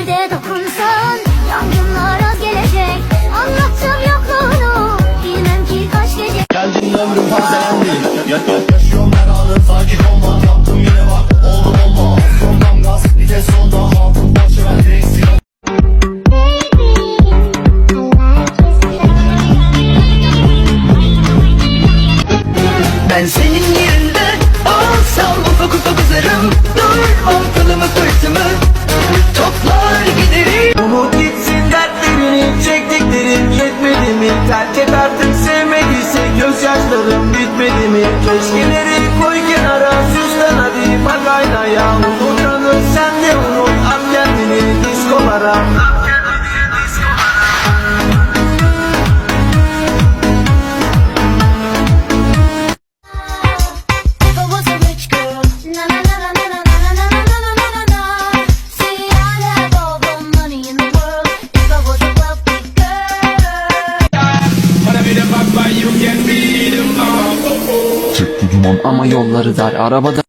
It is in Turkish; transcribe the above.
bir de dokunsan Yangınlar az gelecek. Anlattım yokluğunu Bilmem ki kaç gece. Geldin ömrüm tazelendi ya, ya, Yaşıyorum her anı sakin olma Yaptım yine bak oldu olma. Sondan gaz vites sonda Hatun boşu ver direksiyon Ben senin yerinde olsam ufak ufak uzarım Terk artık sevmediyse gözyaşlarım bitmedi mi? Keşkeleri koy kenara süslen hadi bak aynaya Unutanır sen de unut at kendini diskolara bir de bak bay you can be the mom duman ama yolları dar. Arabada